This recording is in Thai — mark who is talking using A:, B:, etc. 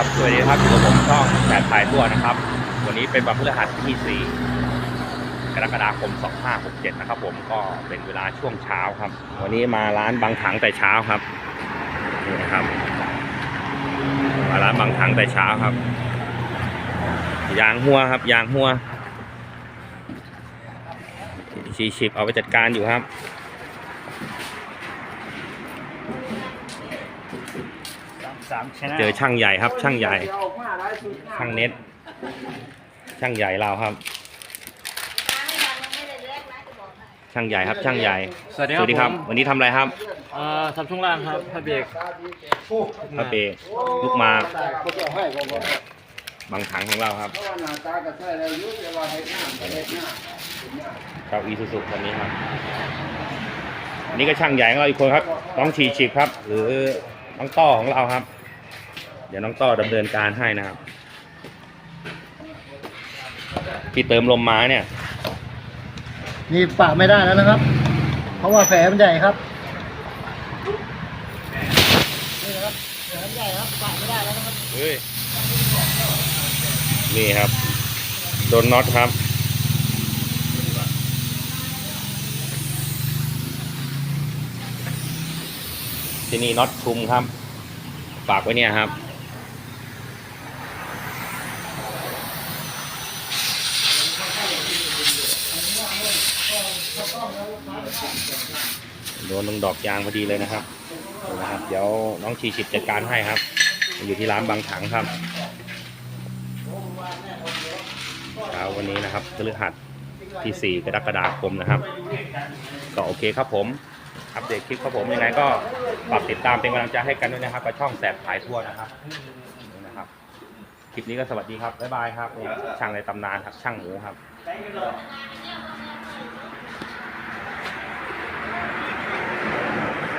A: ครับ สวัสดีครับอยู่กับผมช่องแปดถ่ายทั่วนะครับ วันนี้เป็นวันพฤหัสที่ 4 กรกฎาคม 2567 นะครับ ผมก็เป็นเวลาช่วงเช้าครับ วันนี้มาร้านบางถังแต่เช้าครับนี่นะครับ มาร้านบางถังแต่เช้าครับ ยางหัวครับ ยางหัวชีชิบเอาไปจัดการอยู่ครับ
B: สามชนะ
A: เจอช่างใหญ่ครับ ช่างใหญ่ ช่างเน็ต ช่างใหญ่เราครับ ช่างใหญ่ครับ ช่างใหญ่
B: สวัสดี
A: สวัสดีครับ
B: ผม
A: วันนี้ทำอะไรครับ
B: เอ่อทำช่วงล่างครับพระเบรก
A: พระเบรกลูกหมากบางถังของเราครับเราอีซูซุคันนี้ครับอันนี่ก็ช่างใหญ่ของเราอีกคนครับน้องชีชิบครับ หรือน้องต้อของเราครับ เดี๋ยวน้องต้อดำเนินการให้นะครับพี่เติมลมมาเนี่ย
C: นี่ปะไม่ได้แล้วนะครับ เพราะว่าแผลมันใหญ่ครับนี่นะครับแผลมันใหญ่ครับปะไม่ได้แล้วนะครับ
A: เฮ้ยนี่ครับโดนน็อตครับที่นี่น็อตชุมครับ ฝากไว้เนี่ยครับ โดนตรงดอกยางพอดีเลยนะครับนะครับ เดี๋ยวน้องชีฉิบจัดการให้ครับ อยู่ที่ร้านบางถังครับเช้าวันนี้นะครับพฤหัสที่ 4 กรกฎาคมนะครับ ก็โอเคครับผม อัปเดตคลิปครับผมยังไงก็ฝากติดตามเป็นกำลังใจให้กันด้วยนะครับกับช่องแสบขายทั่วนะครับนะครับ คลิปนี้ก็สวัสดีครับ บ๊ายบายครับ ช่างในตำนานครับ ช่างหมูครับ